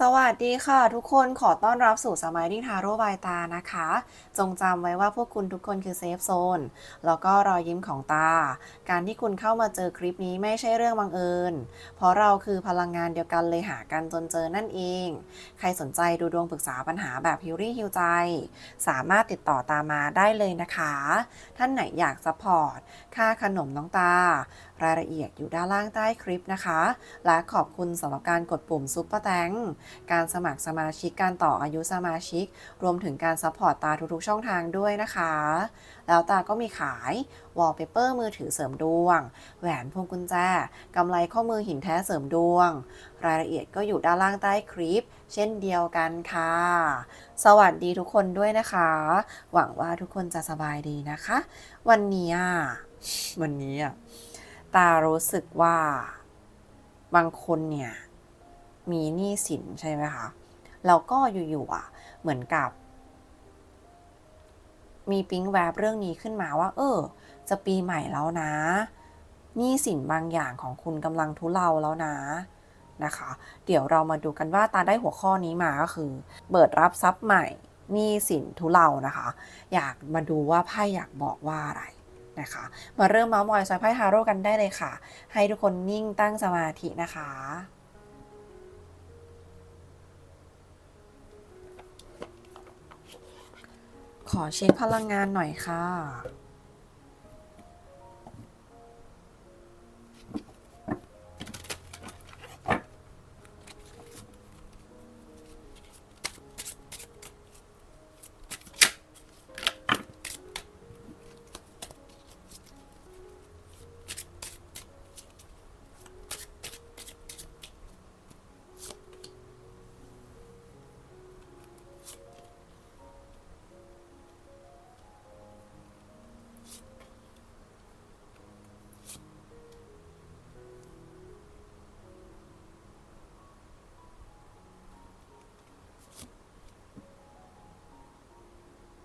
สวัสดีค่ะ ทุกคนขอต้อนรับสู่สมัยดิ้งทาโร่บายตานะคะ จงจำไว้ว่าพวกคุณทุกคนคือเซฟโซน แล้วก็รอยยิ้มของตา การที่คุณเข้ามาเจอคลิปนี้ไม่ใช่เรื่องบังเอิญ เพราะเราคือพลังงานเดียวกันเลยหากันจนเจอนั่นเอง ใครสนใจดูดวงปรึกษาปัญหาแบบฮิวรี่ฮิวใจ สามารถติดต่อตามมาได้เลยนะคะ ท่านไหนอยากซัพพอร์ตค่าขนมน้องตารายละเอียดอยู่ด้านล่างใต้คลิปนะคะ และขอบคุณสำหรับการกดปุ่มซุปเปอร์แตงการสมัครสมาชิกการต่ออายุสมาชิก รวมถึงการซัพพอร์ตตาทุกๆช่องทางด้วยนะคะ แล้วตาก็มีขายวอลเปเปอร์มือถือเสริมดวง แหวนพวงกุญแจกำไรข้อมือหินแท้เสริมดวง รายละเอียดก็อยู่ด้านล่างใต้คลิป เช่นเดียวกันค่ะ สวัสดีทุกคนด้วยนะคะ หวังว่าทุกคนจะสบายดีนะคะ วันนี้อะวันนี้อะ ตารู้สึกว่าบางคนเนี่ยมีหนี้สินใช่ไหมคะแล้วก็อยู่ๆอะเหมือนกับ มีปิ๊งแวบเรื่องนี้ขึ้นมาว่า เออ จะปีใหม่แล้วนะหนี้สินบางอย่างของคุณกำลังทุเลาแล้วนะนะคะ เดี๋ยวเรามาดูกันว่าตาได้หัวข้อนี้มาก็คือ เปิดรับทรัพย์ใหม่หนี้สินทุเลานะคะ อยากมาดูว่าไพ่อยากบอกว่าอะไร นะคะ มาเริ่มเมาส์มอยสอยไพ่ฮาโร่กันได้เลยค่ะ ให้ทุกคนนิ่งตั้งสมาธินะคะขอเช็คพลังงานหน่อยค่ะ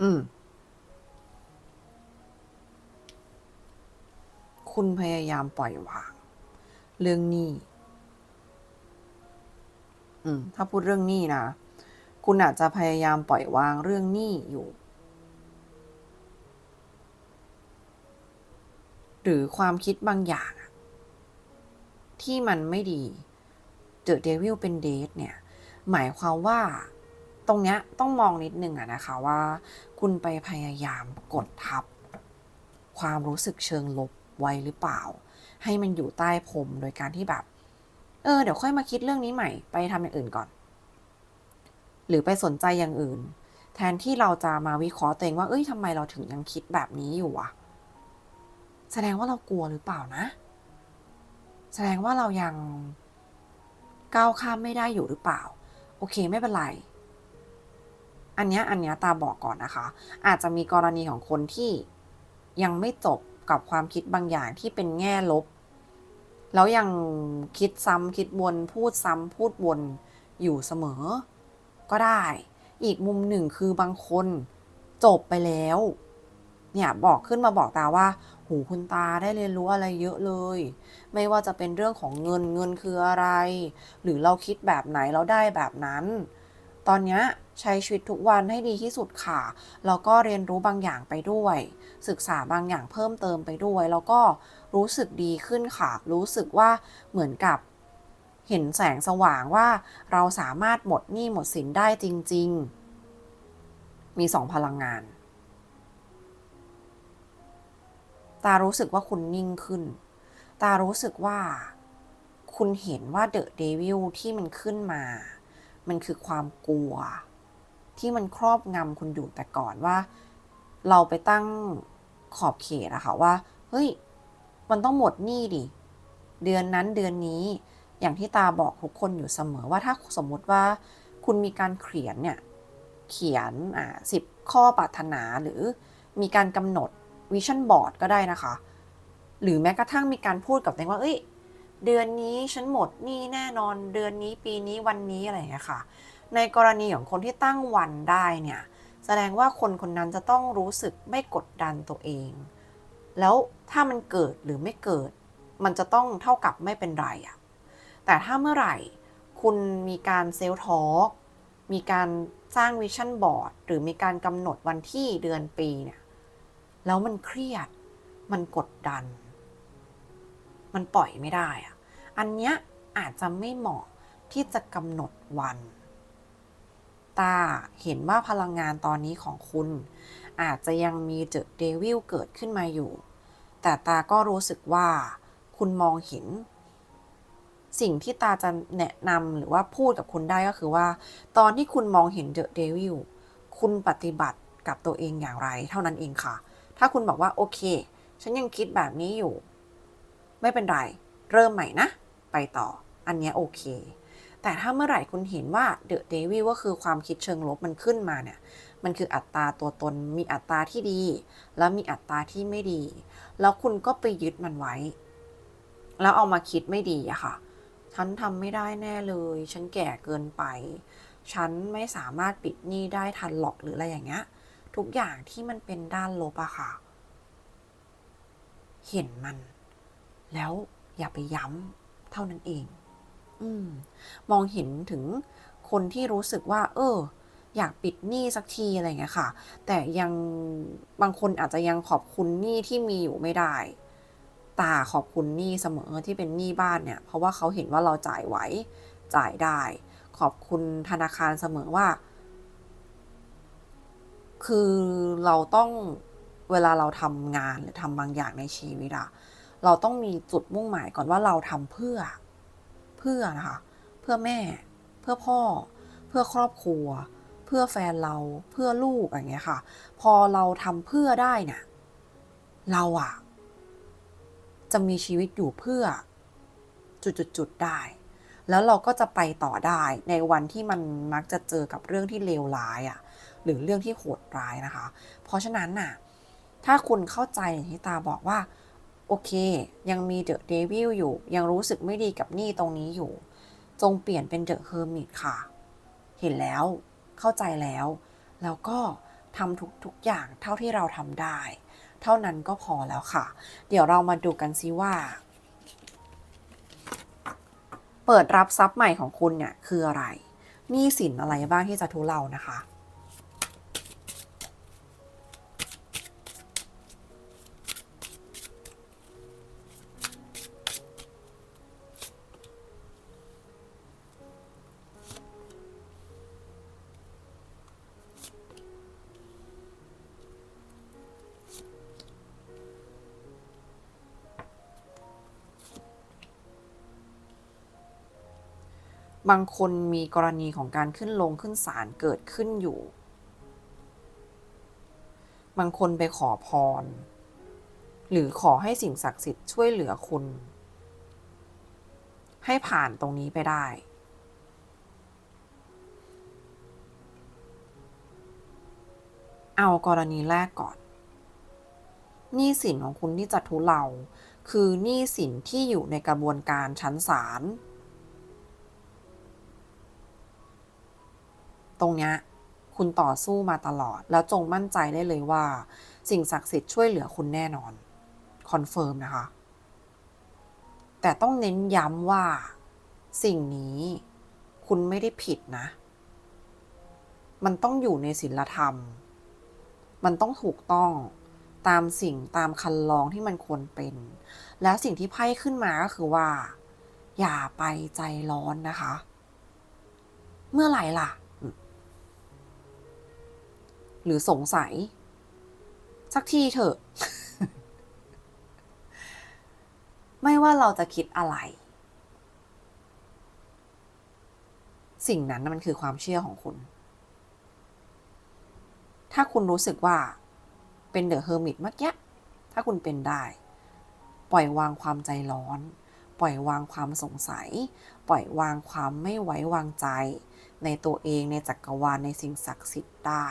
อืม คุณพยายามปล่อยวาง เรื่องหนี้ อืม ถ้าพูดเรื่องหนี้นะ คุณอาจจะพยายามปล่อยวางเรื่องหนี้อยู่ หรือความคิดบางอย่าง ที่มันไม่ดี The Devil เป็นเดทเนี่ย หมายความว่า รงเนี้ยต้องมองนิดนึงอะนะคะว่า คุณไปพยายามกดทับ ความรู้สึกเชิงลบไว้หรือเปล่า ให้มันอยู่ใต้พรมโดยการที่แบบ เออ เดี๋ยวค่อยมาคิดเรื่องนี้ใหม่ไปทำอย่างอื่นก่อน หรือไปสนใจอย่างอื่น แทนที่เราจะมาวิเคราะห์ตัวเองว่าเอ้ยทำไมเราถึงยังคิดแบบนี้อยู่วะแสดงว่าเรากลัวหรือเปล่านะ แสดงว่าเรายังก้าวข้ามไม่ได้อยู่หรือเปล่า โอเคไม่เป็นไร อันนี้อันนี้ตาบอกก่อนนะคะ อาจจะมีกรณีของคนที่ยังไม่จบกับความคิดบางอย่างที่เป็นแง่ลบ แล้วยังคิดซ้ำคิดวนพูดซ้ำพูดวนอยู่เสมอ ก็ได้ อีกมุมหนึ่งคือบางคนจบไปแล้ว เนี่ยบอกขึ้นมาบอกตาว่า หูคุณตาได้เรียนรู้อะไรเยอะเลย ไม่ว่าจะเป็นเรื่องของเงินเงินคืออะไร หรือเราคิดแบบไหนเราได้แบบนั้น ตอนเนี้ยใช้ชีวิตทุกวันให้ดีที่สุดค่ะ แล้วก็เรียนรู้บางอย่างไปด้วย ศึกษาบางอย่างเพิ่มเติมไปด้วย แล้วก็รู้สึกดีขึ้นค่ะ รู้สึกว่าเหมือนกับเห็นแสงสว่างว่าเราสามารถหมดหนี้หมดสินได้จริง ๆ มีสองพลังงาน ตารู้สึกว่าคุณนิ่งขึ้น ตารู้สึกว่า คุณเห็นว่าเดอะเดวิลที่มันขึ้นมา มันคือความกลัว ที่มันครอบงำคุณอยู่แต่ก่อนว่า เราไปตั้งขอบเขตอะค่ะว่า เฮ้ย มันต้องหมดหนี้ดิ เดือนนั้นเดือนนี้ อย่างที่ตาบอกทุกคนอยู่เสมอว่าถ้าสมมุติว่าคุณมีการเขียนเนี่ย เขียนอ่าสิบข้อปรารถนาหรือมีการกำหนดวิชั่นบอร์ดก็ได้นะคะ หรือแม้กระทั่งมีการพูดกับตัวเองว่า เอ้ย เดือนนี้ฉันหมดหนี้แน่นอน เดือนนี้ปีนี้วันนี้อะไรอย่างเงี้ยค่ะ ในกรณีของคนที่ตั้งวันได้เนี่ยแสดงว่าคนคนนั้นจะต้องรู้สึกไม่กดดันตัวเอง แล้วถ้ามันเกิดหรือไม่เกิด มันจะต้องเท่ากับไม่เป็นไรอะแต่ถ้าเมื่อไหร่คุณมีการเซลล์ทอล์กมีการสร้างวิชั่นบอร์ดหรือมีการกำหนดวันที่เดือนปีเนี่ย แล้วมันเครียด มันกดดัน มันปล่อยไม่ได้อะอันเนี้ยอาจจะไม่เหมาะที่จะกำหนดวัน ตาเห็นว่าพลังงานตอนนี้ของคุณ อาจจะยังมีเจอเดวิลเกิดขึ้นมาอยู่ แต่ตาก็รู้สึกว่าคุณมองเห็น สิ่งที่ตาจะแนะนำหรือว่าพูดกับคุณได้ก็คือว่า ตอนที่คุณมองเห็นเดอะเดวิลคุณปฏิบัติกับตัวเองอย่างไร เท่านั้นเองค่ะ ถ้าคุณบอกว่าโอเค ฉันยังคิดแบบนี้อยู่ ไม่เป็นไร เริ่มใหม่นะ ไปต่อ อันนี้โอเค แต่ถ้าเมื่อไหร่คุณเห็นว่าเดอะเดวิลก็คือความคิดเชิงลบมันขึ้นมาเนี่ย มันคืออัตราตัวตน มีอัตราที่ดี แล้วมีอัตราที่ไม่ดี แล้วคุณก็ไปยึดมันไว้ แล้วเอามาคิดไม่ดีอะค่ะ ฉันทำไม่ได้แน่เลย ฉันแก่เกินไป ฉันไม่สามารถปิดหนี้ได้ทันหรอกหรืออะไรอย่างเงี้ย ทุกอย่างที่มันเป็นด้านลบอะค่ะ เห็นมัน แล้วอย่าไปย้ำเท่านั้นเอง อมมองเห็นถึงคนที่รู้สึกว่า เออ อยากปิดหนี้สักทีอะไรเงี้ยค่ะ แต่ยังบางคนอาจจะยังขอบคุณหนี้ที่มีอยู่ไม่ได้ตาขอบคุณหนี้เสมอที่เป็นหนี้บ้านเนี่ย เพราะว่าเขาเห็นว่าเราจ่ายไหวจ่ายได้ ขอบคุณธนาคารเสมอว่า คือเราต้องเวลาเราทำงานหรือทำบางอย่างในชีวิตอะเราต้องมีจุดมุ่งหมายก่อนว่าเราทำเพื่อ เพื่อนะคะเพื่อแม่ เพื่อพ่อ เพื่อครอบครัว เพื่อแฟนเราเพื่อลูกอย่างเงี้ยค่ะ พอเราทำเพื่อได้เนี่ยเราอะจะมีชีวิตอยู่เพื่อจุดๆๆได้ แล้วเราก็จะไปต่อได้ในวันที่มันมักจะเจอกับเรื่องที่เลวร้ายอะหรือเรื่องที่โหดร้ายนะคะ เพราะฉะนั้นน่ะ ถ้าคุณเข้าใจอย่างที่ตาบอกว่า โอเค ยังมีเดอะเดวิลอยู่ ยังรู้สึกไม่ดีกับหนี้ตรงนี้อยู่ จงเปลี่ยนเป็นเดอะเฮอร์มิตค่ะ เห็นแล้ว เข้าใจแล้ว แล้วก็ทำทุกทุกอย่างเท่าที่เราทำได้ เท่านั้นก็พอแล้วค่ะ เดี๋ยวเรามาดูกันซิว่า เปิดรับทรัพย์ใหม่ของคุณเนี่ยคืออะไรหนี้สินอะไรบ้างที่จะทุเลานะคะ บางคนมีกรณีของการขึ้นลงขึ้นศาลเกิดขึ้นอยู่ บางคนไปขอพร หรือขอให้สิ่งศักดิ์สิทธิ์ช่วยเหลือคุณ ให้ผ่านตรงนี้ไปได้ เอากรณีแรกก่อนหนี้สินของคุณที่จะทุเลาคือหนี้สินที่อยู่ในกระบวนการชั้นศาล ตรงเนี้ยคุณต่อสู้มาตลอด แล้วจงมั่นใจได้เลยว่า สิ่งศักดิ์สิทธิ์ช่วยเหลือคุณแน่นอน คอนเฟิร์มนะคะ แต่ต้องเน้นย้ำว่า สิ่งนี้คุณไม่ได้ผิดนะ มันต้องอยู่ในศีลธรรม มันต้องถูกต้องตามสิ่งตามคันลองที่มันควรเป็น แล้วสิ่งที่ไพ่ขึ้นมาก็คือว่า อย่าไปใจร้อนนะคะ เมื่อไหร่ล่ะ หรือสงสัย สักทีเถอะ ไม่ว่าเราจะคิดอะไร สิ่งนั้นมันคือความเชื่อของคุณ ถ้าคุณรู้สึกว่าเป็นเดอะเฮอร์มิตเมื่อกี้ถ้าคุณเป็นได้ ปล่อยวางความใจร้อน ปล่อยวางความสงสัย ปล่อยวางความไม่ไว้วางใจ ในตัวเองในจักรวาลในสิ่งศักดิ์สิทธิ์ได้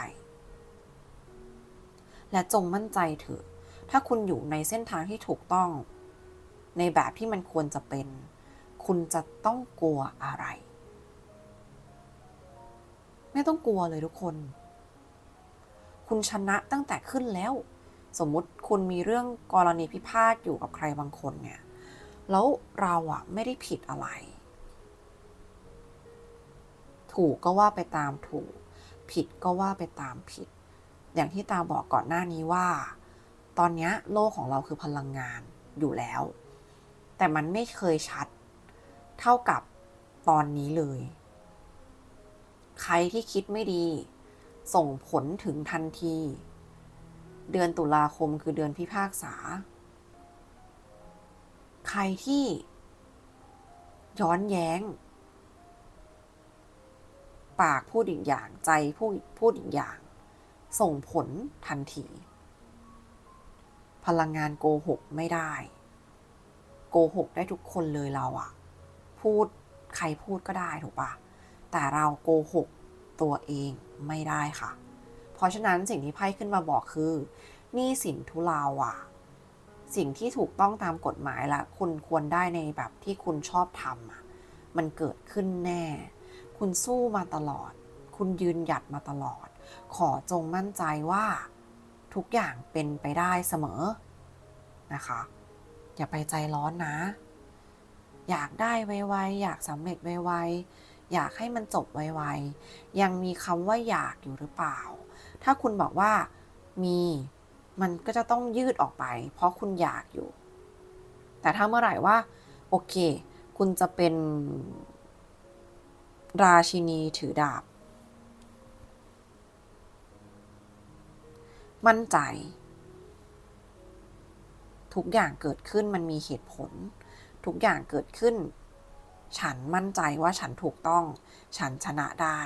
และจงมั่นใจเถอะ ถ้าคุณอยู่ในเส้นทางที่ถูกต้อง ในแบบที่มันควรจะเป็น คุณจะต้องกลัวอะไร ไม่ต้องกลัวเลยทุกคน คุณชนะตั้งแต่ขึ้นแล้ว สมมุติคุณมีเรื่องกรณีพิพาทอยู่กับใครบางคนเนี่ย แล้วเราอะไม่ได้ผิดอะไร ถูกก็ว่าไปตามถูก ผิดก็ว่าไปตามผิด อย่างที่ตาบอกก่อนหน้านี้ว่า ตอนนี้โลกของเราคือพลังงานอยู่แล้ว แต่มันไม่เคยชัด เท่ากับตอนนี้เลย ใครที่คิดไม่ดี ส่งผลถึงทันที เดือนตุลาคมคือเดือนพิพากษา ใครที่ ย้อนแย้ง ปากพูดอีกอย่างใจพูดพูดอีกอย่าง ส่งผลทันที พลังงานโกหกไม่ได้ โกหกได้ทุกคนเลยเราอะพูดใครพูดก็ได้ถูกปะแต่เราโกหกตัวเองไม่ได้ค่ะ เพราะฉะนั้นสิ่งที่ไพ่ขึ้นมาบอกคือนี่สินทุเลาอะสิ่งที่ถูกต้องตามกฎหมายละคุณควรได้ในแบบที่คุณชอบทำอะมันเกิดขึ้นแน่ คุณสู้มาตลอด คุณยืนหยัดมาตลอด ขอจงมั่นใจว่าทุกอย่างเป็นไปได้เสมอนะคะ อย่าไปใจร้อนนะ อยากได้ไวๆอยากสำเร็จไวๆอยากให้มันจบไวๆยังมีคำว่าอยากอยู่หรือเปล่า ถ้าคุณบอกว่ามีมันก็จะต้องยืดออกไป เพราะคุณอยากอยู่ แต่ถ้าเมื่อไหร่ว่า โอเค คุณจะเป็นราชินีถือดาบ มั่นใจ ทุกอย่างเกิดขึ้นมันมีเหตุผล ทุกอย่างเกิดขึ้น ฉันมั่นใจว่าฉันถูกต้อง ฉันชนะได้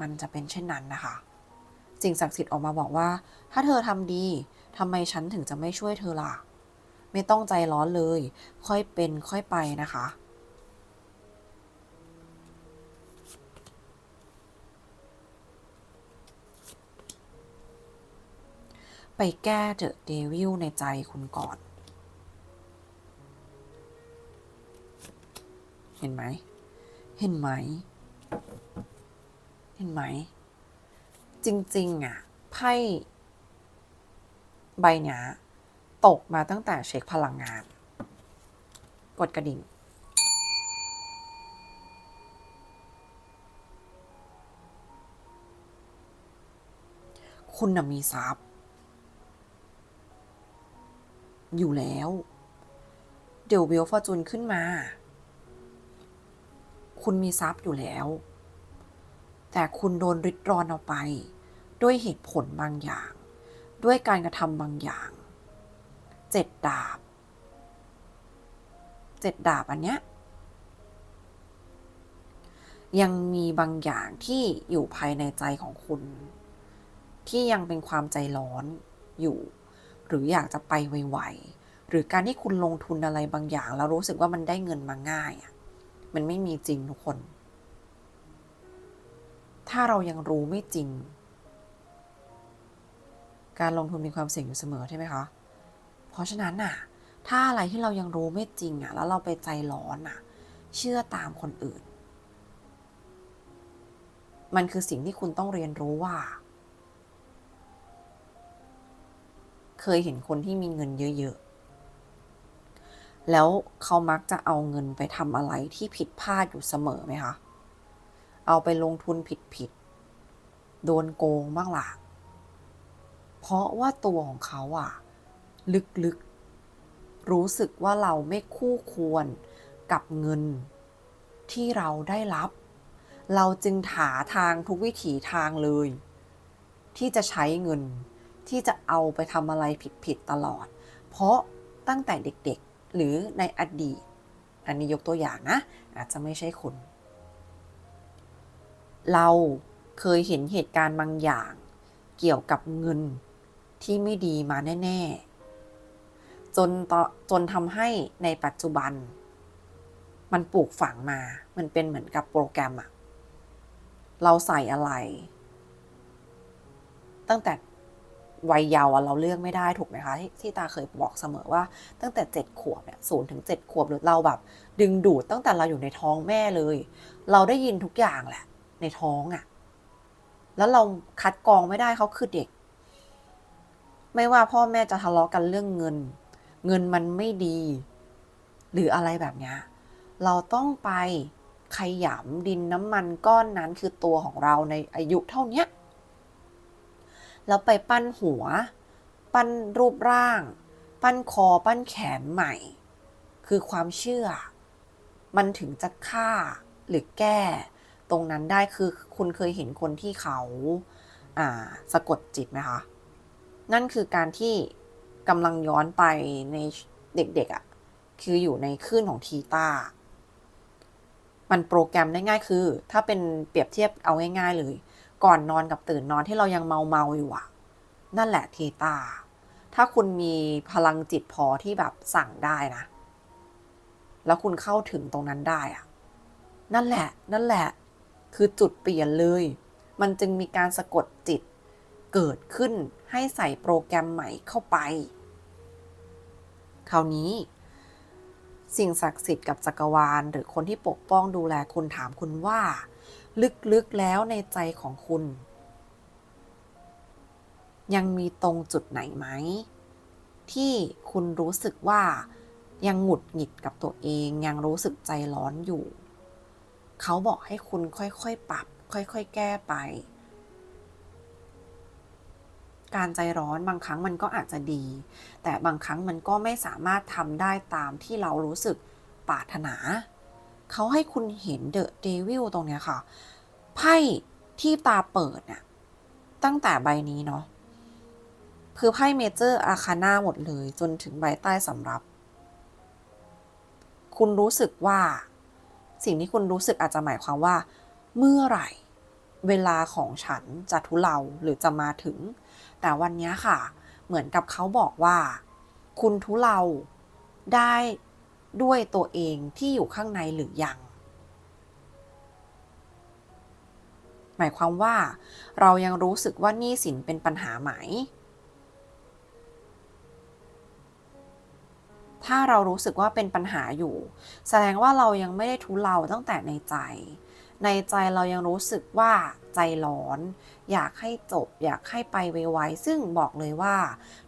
มันจะเป็นเช่นนั้นนะคะสิ่งศักดิ์สิทธิ์ออกมาบอกว่า ถ้าเธอทำดีทำไมฉันถึงจะไม่ช่วยเธอล่ะ ไม่ต้องใจร้อนเลย ค่อยเป็นค่อยไปนะคะ ไปแก้เดอะเดวิลในใจคุณก่อน เห็นไหม เห็นไหม เห็นไหม จริง ๆ อะ ไพ่ ใบเนี้ยตกมาตั้งแต่เช็คพลังงาน กดกระดิ่งคุณน่ะมีทรัพย์ อยู่แล้ว เดี๋ยวเวลฟอร์จูนขึ้นมา คุณมีทรัพย์อยู่แล้ว แต่คุณโดนริดรอนเอาไป ด้วยเหตุผลบางอย่าง ด้วยการกระทำบางอย่าง เจ็ดดาบ เจ็ดดาบอันเนี้ยยังมีบางอย่างที่อยู่ภายในใจของคุณ ที่ยังเป็นความใจร้อนอยู่ หรืออยากจะไปไวๆหรือการที่คุณลงทุนอะไรบางอย่าง แล้วรู้สึกว่ามันได้เงินมาง่ายอะมันไม่มีจริงทุกคน ถ้าเรายังรู้ไม่จริง การลงทุนมีความเสี่ยงอยู่เสมอใช่ไหมคะเพราะฉะนั้นน่ะ ถ้าอะไรที่เรายังรู้ไม่จริงอะ แล้วเราไปใจร้อนอะ เชื่อตามคนอื่น มันคือสิ่งที่คุณต้องเรียนรู้ว่า เคยเห็นคนที่มีเงินเยอะๆ แล้วเขามักจะเอาเงินไปทำอะไรที่ผิดพลาดอยู่เสมอไหมคะ เอาไปลงทุนผิดๆ โดนโกงบ้างล่ะ เพราะว่าตัวของเขาอะลึกๆ รู้สึกว่าเราไม่คู่ควรกับเงินที่เราได้รับ เราจึงหาทางทุกวิถีทางเลย ที่จะใช้เงิน ที่จะเอาไปทำอะไรผิดๆตลอด เพราะตั้งแต่เด็กๆ หรือในอดีต อันนี้ยกตัวอย่างนะ อาจจะไม่ใช่คุณ เราเคยเห็นเหตุการณ์บางอย่างเกี่ยวกับเงินที่ไม่ดีมาแน่ ๆ จนต่อจนทำให้ในปัจจุบัน มันปลูกฝังมา มันเป็นเหมือนกับโปรแกรมอะเราใส่อะไร ตั้งแต่ วัยเยาว์เราเลือกไม่ได้ถูกไหมคะที่ที่ตาเคยบอกเสมอว่าตั้งแต่เจ็ดขวบเนี่ยศูนย์ถึงเจ็ดขวบหรือเราแบบ ดึงดูดตั้งแต่เราอยู่ในท้องแม่เลย เราได้ยินทุกอย่างแหละ ในท้องอะ่ะ แล้วเราคัดกรองไม่ได้เขาคือเด็ก ไม่ว่าพ่อแม่จะทะเลาะกันเรื่องเงิน เงินมันไม่ดี หรืออะไรแบบเนี้ยเราต้องไปขยำดินน้ำมันก้อนนั้นคือตัวของเราในอายุเท่านี้ แล้วไปปั้นหัว ปั้นรูปร่าง ปั้นคอ ปั้นแขนใหม่ คือความเชื่อ มันถึงจะฆ่าหรือแก้ ตรงนั้นได้คือคุณเคยเห็นคนที่เขาอ่าสะกดจิตไหมคะ นั่นคือการที่กำลังย้อนไปในเด็กๆอะ่ะ คืออยู่ในคลื่นของทีตามันโปรแกรมได้ง่ายคือ ถ้าเป็นเปรียบเทียบเอาง่ายๆเลย ก่อนนอนกับตื่นนอนที่เรายังเมาเมาๆอยู่อะนั่นแหละเทตา ถ้าคุณมีพลังจิตพอที่แบบสั่งได้นะ แล้วคุณเข้าถึงตรงนั้นได้อะนั่นแหละ นั่นแหละ คือจุดเปลี่ยนเลย มันจึงมีการสะกดจิตเกิดขึ้นให้ใส่โปรแกรมใหม่เข้าไป คราวนี้ สิ่งศักดิ์สิทธิ์กับจักรวาล หรือคนที่ปกป้องดูแลคุณถามคุณว่า ลึกๆแล้วในใจของคุณ ยังมีตรงจุดไหนไหม ที่คุณรู้สึกว่ายังหงุดหงิดกับตัวเอง ยังรู้สึกใจร้อนอยู่ เขาบอกให้คุณค่อยๆปรับ ค่อยๆแก้ไป การใจร้อนบางครั้งมันก็อาจจะดี แต่บางครั้งมันก็ไม่สามารถทำได้ตามที่เรารู้สึกปรารถนา เขาให้คุณเห็นเดอะเดวิลตรงเนี้ยค่ะ ไพ่ที่ตาเปิดเนี่ยตั้งแต่ใบนี้เนาะคือไพ่เมเจอร์อาคาน่าหมดเลยจนถึงใบใต้สำรับ คุณรู้สึกว่า สิ่งที่คุณรู้สึกอาจจะหมายความว่า เมื่อไหร่ เวลาของฉันจะทุเลาหรือจะมาถึง แต่วันนี้ค่ะ เหมือนกับเขาบอกว่า คุณทุเลาได้ ด้วยตัวเองที่อยู่ข้างในหรือยัง หมายความว่า เรายังรู้สึกว่านี้สินเป็นปัญหาไหม ถ้าเรารู้สึกว่าเป็นปัญหาอยู่ แสดงว่าเรายังไม่ได้ทุเลาตั้งแต่ในใจ ในใจเรายังรู้สึกว่าใจร้อน อยากให้จบ อยากให้ไปไวๆซึ่งบอกเลยว่า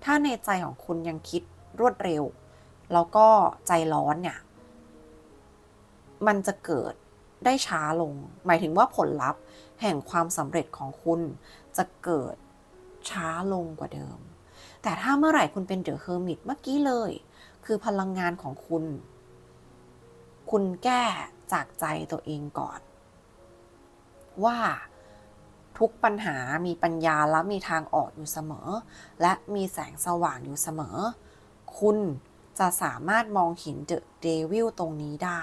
ถ้าในใจของคุณยังคิดรวดเร็ว แล้วก็ใจร้อนเนี่ย มันจะเกิดได้ช้าลง หมายถึงว่าผลลัพธ์แห่งความสำเร็จของคุณจะเกิดช้าลงกว่าเดิม แต่ถ้าเมื่อไหร่คุณเป็นเดอะเฮอร์มิตเมื่อกี้เลย คือพลังงานของคุณ คุณแก้จากใจตัวเองก่อน ว่าทุกปัญหามีปัญญาและมีทางออกอยู่เสมอ และมีแสงสว่างอยู่เสมอ คุณ จะสามารถมองเห็นเดอะเดวิลตรงนี้ได้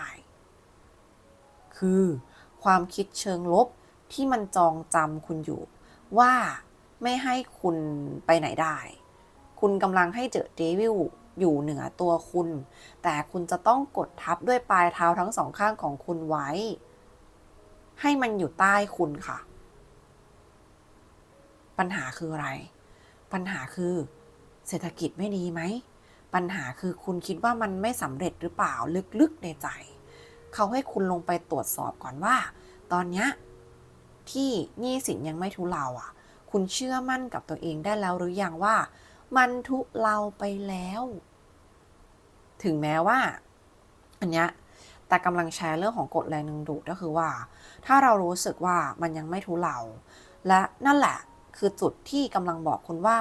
คือความคิดเชิงลบที่มันจองจำคุณอยู่ ว่าไม่ให้คุณไปไหนได้ คุณกำลังให้เดอะเดวิลอยู่เหนือตัวคุณ แต่คุณจะต้องกดทับด้วยปลายเท้าทั้งสองข้างของคุณไว้ ให้มันอยู่ใต้คุณค่ะ ปัญหาคืออะไร ปัญหาคือ เศรษฐกิจไม่ดีไหม ปัญหาคือคุณคิดว่ามันไม่สำเร็จหรือเปล่าลึกๆในใจ เขาให้คุณลงไปตรวจสอบก่อนว่า ตอนเนี้ยที่หนี้สินยังไม่ทุเลาอะ คุณเชื่อมั่นกับตัวเองได้แล้วหรือยังว่า มันทุเลาไปแล้ว ถึงแม้ว่า อันเนี้ยแต่กำลังแชร์เรื่องของกฎแรงดึงดูดก็คือว่า ถ้าเรารู้สึกว่ามันยังไม่ทุเลาและนั่นแหละ คือจุดที่กำลังบอกคุณว่า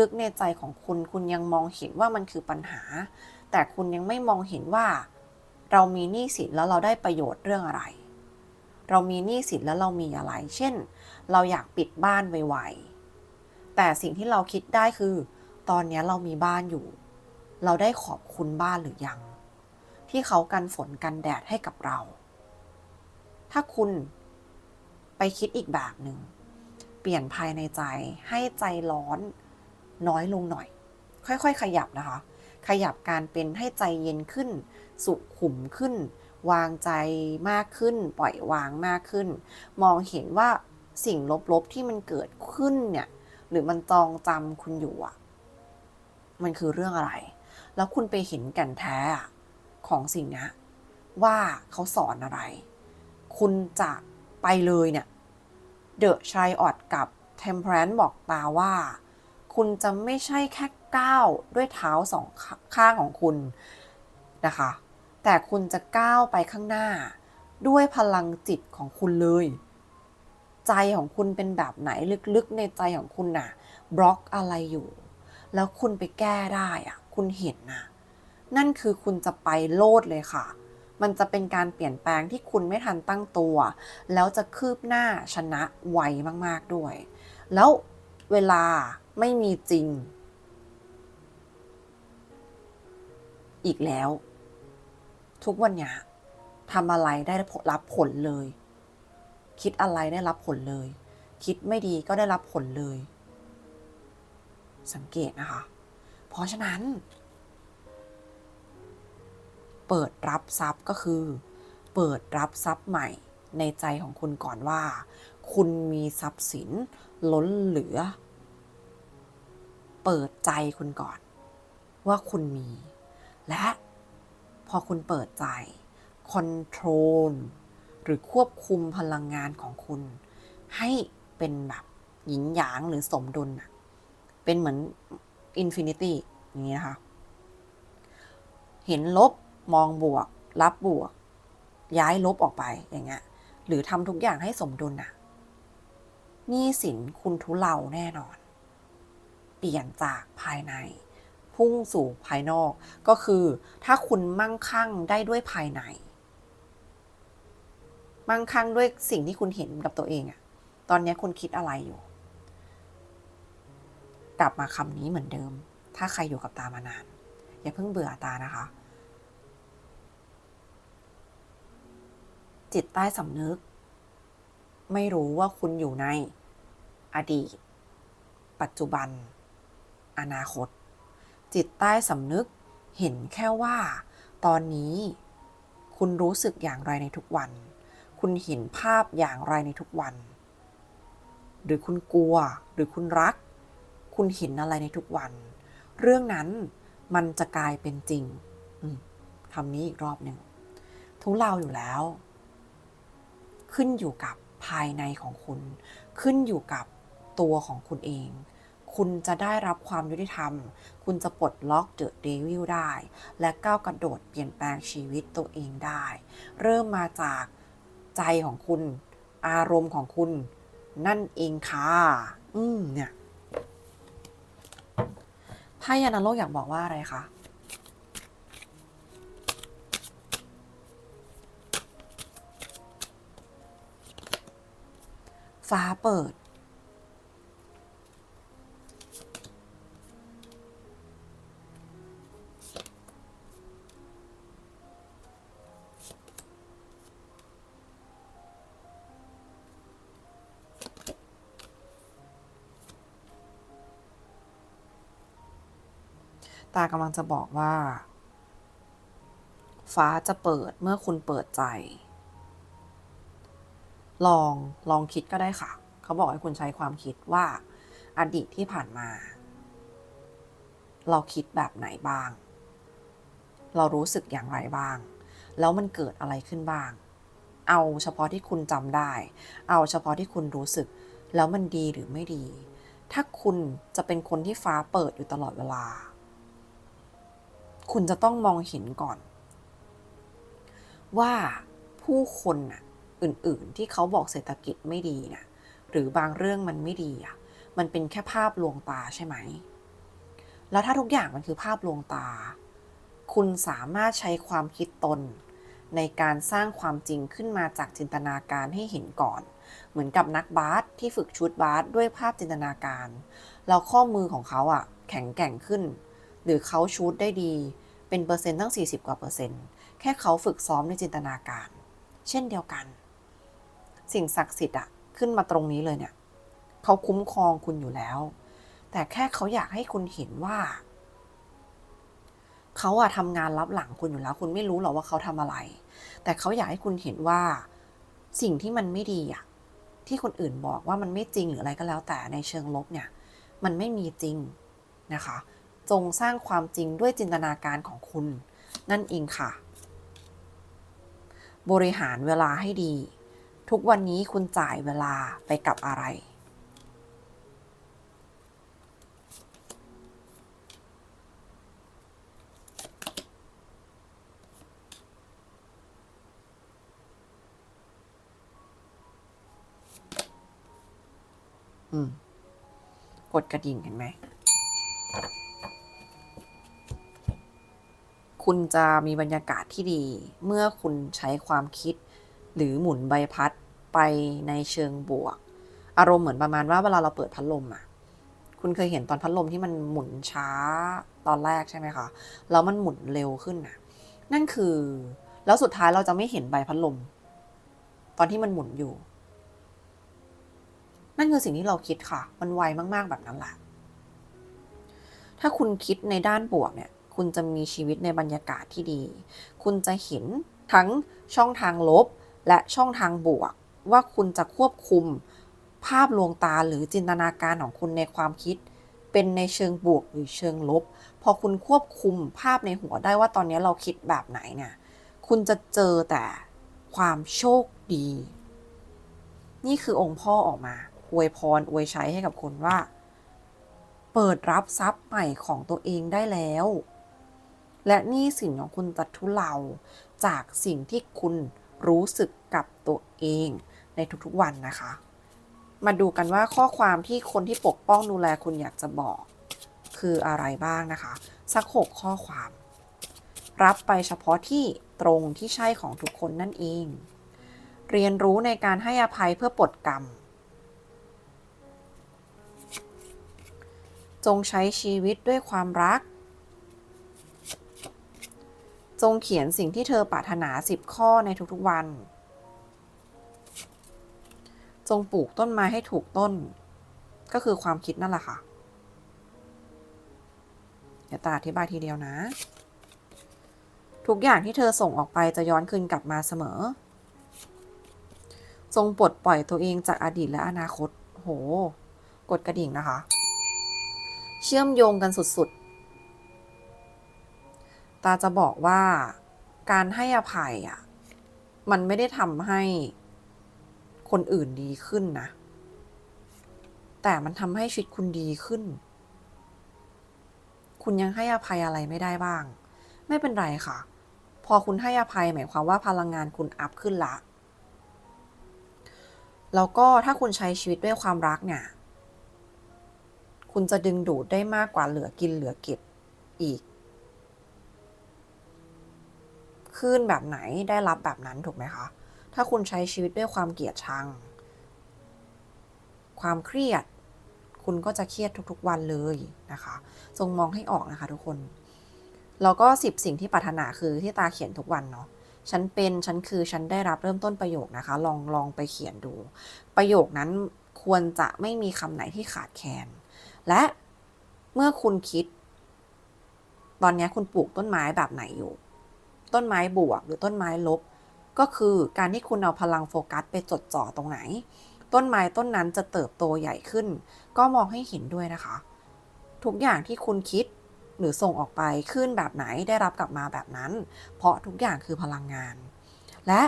ลึกๆในใจของคุณ คุณยังมองเห็นว่ามันคือปัญหา แต่คุณยังไม่มองเห็นว่า เรามีหนี้สินแล้วเราได้ประโยชน์เรื่องอะไร เรามีหนี้สินแล้วเรามีอะไร เช่น เราอยากปิดบ้านไวๆแต่สิ่งที่เราคิดได้คือ ตอนนี้เรามีบ้านอยู่ เราได้ขอบคุณบ้านหรือยัง ที่เขากันฝนกันแดดให้กับเรา ถ้าคุณไปคิดอีกแบบหนึ่ง ปลี่ยนภายในใจให้ใจร้อนน้อยลงหน่อย ค่อยๆ ขยับนะคะ ขยับการเป็นให้ใจเย็นขึ้น สุขุมขึ้น วางใจมากขึ้น ปล่อยวางมากขึ้น มองเห็นว่าสิ่งลบๆที่มันเกิดขึ้นเนี่ย หรือมันจองจำคุณอยู่อะมันคือเรื่องอะไร แล้วคุณไปเห็นแก่นแท้ของสิ่งนี้ว่าเขาสอนอะไร คุณจะไปเลยเนี่ย เดอะชายออดกับเทมเพลนบอกตาว่า คุณจะไม่ใช่แค่ก้าวด้วยเท้าสองข้างของคุณนะคะ แต่คุณจะก้าวไปข้างหน้า ด้วยพลังจิตของคุณเลย ใจของคุณเป็นแบบไหนลึกๆในใจของคุณน่ะ บล็อกอะไรอยู่ แล้วคุณไปแก้ได้อะคุณเห็นนะนั่นคือคุณจะไปโลดเลยค่ะ มันจะเป็นการเปลี่ยนแปลงที่คุณไม่ทันตั้งตัว แล้วจะคืบหน้าชนะไวมาก ๆ ด้วย แล้วเวลาไม่มีจริง อีกแล้ว ทุกวันนี้ทำอะไรได้รับผลเลย คิดอะไรได้รับผลเลย คิดไม่ดีก็ได้รับผลเลย สังเกตนะคะ เพราะฉะนั้น เปิดรับทรัพย์ก็คือ เปิดรับทรัพย์ใหม่ในใจของคุณก่อนว่า คุณมีทรัพย์สินล้นเหลือ เปิดใจคุณก่อน ว่าคุณมี และพอคุณเปิดใจคอนโทรลหรือควบคุมพลังงานของคุณ ให้เป็นแบบหยินหยางหรือสมดุลเป็นเหมือนอินฟินิตี้อย่างนี้นะคะ เห็นลบ มองบวก รับบวก ย้ายลบออกไปอย่างเงี้ยหรือทำทุกอย่างให้สมดุลน่ะหนี้สินคุณทุเลาแน่นอน เปลี่ยนจากภายใน พุ่งสู่ภายนอก ก็คือ ถ้าคุณมั่งคั่งได้ด้วยภายใน มั่งคั่งด้วยสิ่งที่คุณเห็นกับตัวเองอะตอนนี้คุณคิดอะไรอยู่ กลับมาคำนี้เหมือนเดิม ถ้าใครอยู่กับตามานาน อย่าเพิ่งเบื่อตานะคะ จิตใต้สำนึก ไม่รู้ว่าคุณอยู่ใน อดีต ปัจจุบัน อนาคต จิตใต้สำนึกเห็นแค่ว่า ตอนนี้ คุณรู้สึกอย่างไรในทุกวัน คุณเห็นภาพอย่างไรในทุกวัน หรือคุณกลัว หรือคุณรัก คุณเห็นอะไรในทุกวัน เรื่องนั้นมันจะกลายเป็นจริงคำนี้อีกรอบหนึ่งทุเราอยู่แล้ว ขึ้นอยู่กับภายในของคุณ ขึ้นอยู่กับตัวของคุณเอง คุณจะได้รับความยุติธรรม คุณจะปลดล็อกเดอะเดวิลได้ และก้าวกระโดดเปลี่ยนแปลงชีวิตตัวเองได้ เริ่มมาจากใจของคุณ อารมณ์ของคุณ นั่นเองค่ะ อืมเนี่ยไพ่ยานาโลกอยากบอกว่าอะไรคะ ฟ้าเปิด ตากำลังจะบอกว่า ฟ้าจะเปิดเมื่อคุณเปิดใจ ลองลองคิดก็ได้ค่ะ เขาบอกให้คุณใช้ความคิดว่าอดีตที่ผ่านมา เราคิดแบบไหนบ้าง เรารู้สึกอย่างไรบ้าง แล้วมันเกิดอะไรขึ้นบ้าง เอาเฉพาะที่คุณจำได้ เอาเฉพาะที่คุณรู้สึก แล้วมันดีหรือไม่ดี ถ้าคุณจะเป็นคนที่ฟ้าเปิดอยู่ตลอดเวลา คุณจะต้องมองเห็นก่อน ว่าผู้คนน่ะ อื่นๆ ที่เขาบอกเศรษฐกิจไม่ดีนะหรือบางเรื่องมันไม่ดีอะมันเป็นแค่ภาพลวงตาใช่ไหม แล้วถ้าทุกอย่างมันคือภาพลวงตา คุณสามารถใช้ความคิดตน ในการสร้างความจริงขึ้นมาจากจินตนาการให้เห็นก่อน เหมือนกับนักบาสที่ฝึกชุดบาสด้วยภาพจินตนาการ แล้วข้อมือของเขาอะแข็งแกร่งขึ้น หรือเขาชูดได้ดี เป็นเปอร์เซ็นต์ตั้ง 40 กว่าเปอร์เซ็นต์ แค่เขาฝึกซ้อมในจินตนาการ เช่นเดียวกัน สิ่งศักดิ์สิทธิ์อะขึ้นมาตรงนี้เลยเนี่ยเขาคุ้มครองคุณอยู่แล้ว แต่แค่เขาอยากให้คุณเห็นว่าเขาอะทำงานรับหลังคุณอยู่แล้ว คุณไม่รู้หรอกว่าเขาทำอะไร แต่เขาอยากให้คุณเห็นว่าสิ่งที่มันไม่ดีอะที่คนอื่นบอกว่ามันไม่จริงหรืออะไรก็แล้ว แต่ในเชิงลบเนี่ย มันไม่มีจริงนะคะ จงสร้างความจริงด้วยจินตนาการของคุณ นั่นเองค่ะ บริหารเวลาให้ดี ทุกวันนี้คุณจ่ายเวลาไปกับอะไร อืม กดกระดิ่งเห็นไหม คุณจะมีบรรยากาศที่ดี เมื่อคุณใช้ความคิด หรือหมุนใบพัดไปในเชิงบวก อารมณ์เหมือนประมาณว่าเวลาเราเปิดพัดลมอะคุณเคยเห็นตอนพัดลมที่มันหมุนช้าตอนแรกใช่ไหมคะแล้วมันหมุนเร็วขึ้นนะนั่นคือ แล้วสุดท้ายเราจะไม่เห็นใบพัดลม ตอนที่มันหมุนอยู่ นั่นคือสิ่งที่เราคิดค่ะ มันไวมาก ๆ แบบนั้นแหละถ้าคุณคิดในด้านบวกเนี่ย คุณจะมีชีวิตในบรรยากาศที่ดี คุณจะเห็นทั้งช่องทางลบ และช่องทางบวก ว่าคุณจะควบคุม ภาพลวงตาหรือจินตนาการของคุณในความคิด เป็นในเชิงบวกหรือเชิงลบ พอคุณควบคุมภาพในหัวได้ว่าตอนนี้เราคิดแบบไหนเนี่ยคุณจะเจอแต่ความโชคดี นี่คือองค์พ่อออกมา อวยพรอวยใช้ให้กับคุณว่า เปิดรับทรัพย์ใหม่ของตัวเองได้แล้ว และนี่สินของคุณจะทุเลาจากสิ่งที่คุณ รู้สึกกับตัวเองในทุกๆวันนะคะ มาดูกันว่าข้อความที่คนที่ปกป้องดูแลคุณอยากจะบอก คืออะไรบ้างนะคะ สักหกข้อความ รับไปเฉพาะที่ตรงที่ใช่ของทุกคนนั่นเอง เรียนรู้ในการให้อภัยเพื่อปลดกรรม จงใช้ชีวิตด้วยความรัก จงเขียนสิ่งที่เธอปรารถนาสิบข้อในทุกๆวัน จงปลูกต้นไม้ให้ถูกต้น ก็คือความคิดนั่นแหละค่ะ เดี๋ยวตาอธิบายทีเดียวนะ ทุกอย่างที่เธอส่งออกไปจะย้อนคืนกลับมาเสมอ จงปลดปล่อยตัวเองจากอดีตและอนาคต โห กดกระดิ่งนะคะ เชื่อมโยงกันสุดๆ ตาจะบอกว่าการให้อภัยอะ มันไม่ได้ทำให้คนอื่นดีขึ้นนะ แต่มันทำให้ชีวิตคุณดีขึ้น คุณยังให้อภัยอะไรไม่ได้บ้าง ไม่เป็นไรค่ะ พอคุณให้อภัยหมายความว่าพลังงานคุณอัพขึ้นละ แล้วก็ถ้าคุณใช้ชีวิตด้วยความรักเนี่ย คุณจะดึงดูดได้มากกว่าเหลือกินเหลือเก็บอีก ขึ้นแบบไหนได้รับแบบนั้นถูกไหมคะ ถ้าคุณใช้ชีวิตด้วยความเกลียดชัง ความเครียด คุณก็จะเครียดทุกๆวันเลยนะคะ จงมองให้ออกนะคะทุกคน แล้วก็สิบสิ่งที่ปรารถนาคือที่ตาเขียนทุกวันเนาะฉันเป็น ฉันคือ ฉันได้รับเริ่มต้นประโยคนะคะ ลองลองไปเขียนดู ประโยคนั้นควรจะไม่มีคำไหนที่ขาดแคลน และเมื่อคุณคิด ตอนนี้คุณปลูกต้นไม้แบบไหนอยู่ ต้นไม้บวกหรือต้นไม้ลบ ก็คือการที่คุณเอาพลังโฟกัสไปจดจ่อตรงไหน ต้นไม้ต้นนั้นจะเติบโตใหญ่ขึ้น ก็มองให้เห็นด้วยนะคะ ทุกอย่างที่คุณคิดหรือส่งออกไปขึ้นแบบไหนได้รับกลับมาแบบนั้น เพราะทุกอย่างคือพลังงาน และ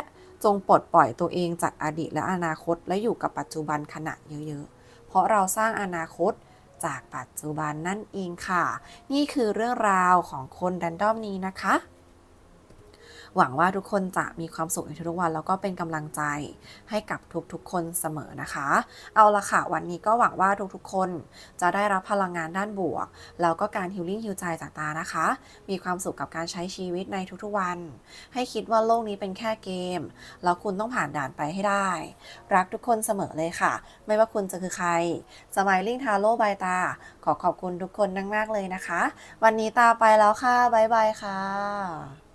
จงปลดปล่อยตัวเองจากอดีตและอนาคตและอยู่กับปัจจุบันขณะเยอะๆ เพราะเราสร้างอนาคตจากปัจจุบันนั่นเองค่ะ นี่คือเรื่องราวของคนแรนดอมนี้นะคะ หวังว่าทุกคนจะมีความสุขในทุกๆวัน แล้วก็เป็นกำลังใจให้กับทุกๆ คนเสมอนะคะ เอาละค่ะ วันนี้ก็หวังว่าทุกๆ คนจะได้รับพลังงานด้านบวก แล้วก็การฮิลลิ่งฮิลใจจากตานะคะ มีความสุขกับการใช้ชีวิตในทุกๆวัน ให้คิดว่าโลกนี้เป็นแค่เกม แล้วคุณต้องผ่านด่านไปให้ได้ รักทุกคนเสมอเลยค่ะ ไม่ว่าคุณจะคือใครสมายลิงทาโร่บายตา ขอขอบคุณทุกคนมากๆเลยนะคะ วันนี้ตาไปแล้วค่ะ บ๊ายบายค่ะ